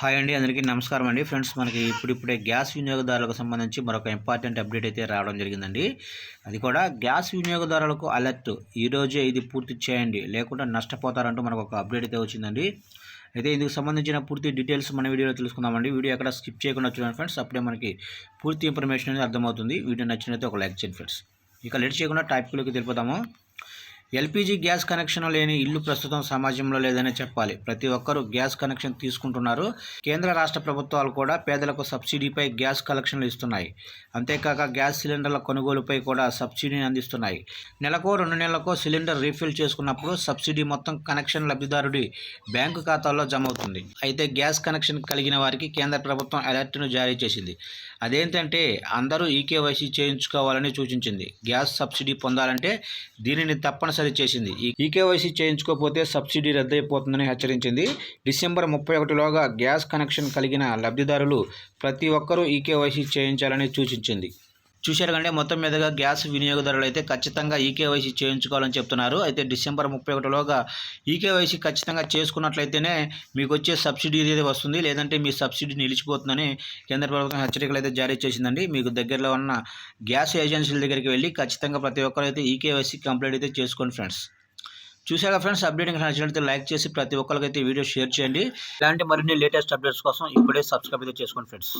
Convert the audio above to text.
Hi అండి అందరికీ నమస్కారం అండి. ఫ్రెండ్స్ మనకి ఇప్పుడిప్పుడే గ్యాస్ వినియోగదారులకు సంబంధించి మరొక ఇంపార్టెంట్ అప్డేట్ అయితే రావడం జరిగిందండి. అది కూడా గ్యాస్ వినియోగదారులకు అలర్ట్ ఈరోజే ఇది పూర్తి చేయండి. లేకుండా నష్టపోతారంటూ మనకు ఒక అప్డేట్ అయితే వచ్చిందండి. అయితే ఇందుకు సంబంధించిన పూర్తి డీటెయిల్స్ మన వీడియోలో తెలుసుకుందామండి. వీడియో ఎక్కడ స్కిప్ చేయకుండా చూడండి ఫ్రెండ్స్. అప్పుడే మనకి పూర్తి ఇన్ఫర్మేషన్ అనేది అర్థమవుతుంది. వీడియో నచ్చినైతే ఒక లైక్ చేయండి ఫ్రెండ్స్. ఇక లేట్ చేయకుండా టాపిక్లోకి తెలిపోతాము ఎల్పిజి గ్యాస్ కనెక్షన్ లేని ఇల్లు ప్రస్తుతం సమాజంలో లేదనే చెప్పాలి. ప్రతి ఒక్కరూ గ్యాస్ కనెక్షన్ తీసుకుంటున్నారు. కేంద్ర రాష్ట్ర ప్రభుత్వాలు కూడా పేదలకు సబ్సిడీపై గ్యాస్ కలెక్షన్లు ఇస్తున్నాయి. అంతేకాక గ్యాస్ సిలిండర్ల కొనుగోలుపై కూడా సబ్సిడీని అందిస్తున్నాయి. నెలకో రెండు నెలలకో సిలిండర్ రీఫిల్ చేసుకున్నప్పుడు సబ్సిడీ మొత్తం కనెక్షన్ లబ్ధిదారుడి బ్యాంకు ఖాతాల్లో జమ అవుతుంది. అయితే గ్యాస్ కనెక్షన్ కలిగిన వారికి కేంద్ర ప్రభుత్వం అలర్ట్ను జారీ చేసింది. అదేంటంటే అందరూ ఈకేవైసీ చేయించుకోవాలని సూచించింది. గ్యాస్ సబ్సిడీ పొందాలంటే దీనిని తప్పనిసరి చేసింది. ఈ కేవైసీ చేయించుకోకపోతే సబ్సిడీ రద్దయిపోతుందని హెచ్చరించింది. డిసెంబర్ ముప్పై ఒకటిలోగా గ్యాస్ కనెక్షన్ కలిగిన లబ్ధిదారులు ప్రతి ఒక్కరూ ఈ కేవైసీ చేయించాలని సూచించింది. చూశారు కంటే మొత్తం మీదుగా గ్యాస్ వినియోగదారులు అయితే ఖచ్చితంగా ఈకేవైసీ చేయించుకోవాలని చెప్తున్నారు. అయితే డిసెంబర్ ముప్పై ఒకటిలోగా ఈకేవైసీ ఖచ్చితంగా చేసుకున్నట్లయితేనే మీకు వచ్చే సబ్సిడీ అనేది వస్తుంది లేదంటే మీ సబ్సిడీ నిలిచిపోతుందని కేంద్ర ప్రభుత్వం హెచ్చరికలు అయితే జారీ చేసిందండి. మీకు దగ్గరలో ఉన్న గ్యాస్ ఏజెన్సీల దగ్గరికి వెళ్ళి ఖచ్చితంగా ప్రతి ఒక్కరు అయితే ఈకేవైసీ కంప్లీట్ అయితే చేసుకోండి ఫ్రెండ్స్. చూసాక ఫ్రెండ్స్ అప్డేట్ నచ్చినట్లయితే లైక్ చేసి ప్రతి ఒక్కరికైతే వీడియో షేర్ చేయండి. ఇలాంటి మరిన్ని లేటెస్ట్ అప్డేట్స్ కోసం ఇప్పుడే సబ్స్క్రైబ్ అయితే చేసుకోండి ఫ్రెండ్స్.